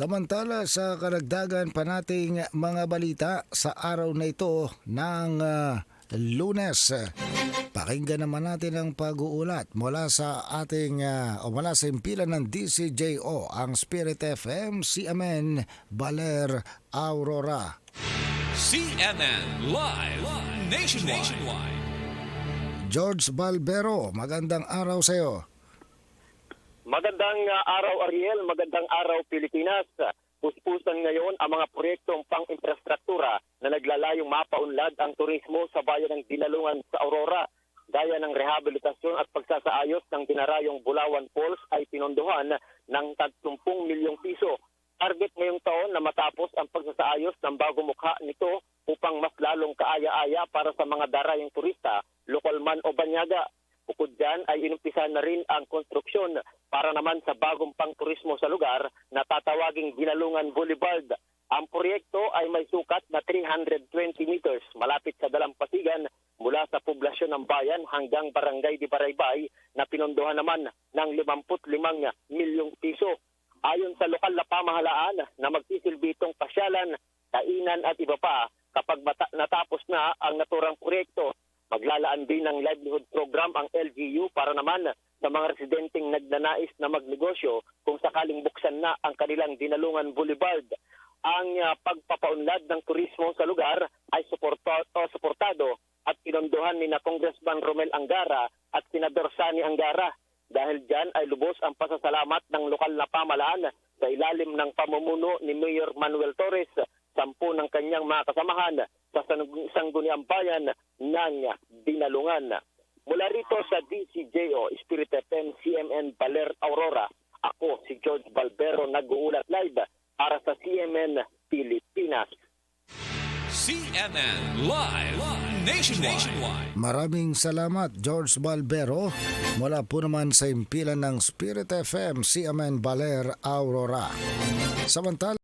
Samantala sa karagdagan pa nating mga balita sa araw na ito ng ah, lunes. Pakinggan naman natin ang pag-uulat mula sa ating ah, o mula sa impilan ng DCJO, ang Spirit FM, CMN, Baler, Aurora. CNN Live Nationwide. George Balbero, magandang araw sa iyo. Magandang uh, araw Ariel, magandang araw Pilipinas. Puspusan ngayon ang mga proyektong pang-infrastruktura na naglalayong mapaunlad ang turismo sa bayan ng Dinalungan sa Aurora. Gaya ng rehabilitasyon at pagsasaayos ng dinarayong Bulawan Falls ay pinondohan ng 30 milyong piso. Target ngayong taon na matapos ang pagsasaayos ng bago mukha nito upang mas lalong kaaya-aya para sa mga darayong turista, lokal man o banyaga. Bukod dyan ay inumpisa na rin ang konstruksyon para naman sa bagong pangturismo sa lugar na tatawaging Ginalungan Boulevard. Ang proyekto ay may sukat na 320 meters malapit sa Dalampasigan mula sa poblasyon ng bayan hanggang Barangay di Baraybay na pinondohan naman ng 55 milyong piso. Ayon sa lokal na pamahalaan na magsisilbi itong pasyalan, kainan at iba pa kapag natapos na ang naturang proyekto Maglalaan din ng livelihood program ang LGU para naman sa mga residenteng nagnanais na magnegosyo kung sakaling buksan na ang kanilang Dinalungan Boulevard. Ang ah, pagpapaunlad ng turismo sa lugar ay suporto, o suportado at pinondohan ni na Congressman Romel Angara at Senador Sani Angara. Dahil dyan ay lubos ang pasasalamat ng lokal na pamalaan sa ilalim ng pamumuno ni Mayor Manuel Torres sampu ng kanyang mga kasamahan sa sang- sangguniang bayan ng Dinalungan. Mula rito sa DCJO, Spirit FM, CMN Baler Aurora, ako si George Balbero nag-uulat live para sa CMN Pilipinas. CNN Live Nationwide. Maraming salamat George Balbero mula po naman sa impilan ng Spirit FM, CMN Baler, Aurora. Samantala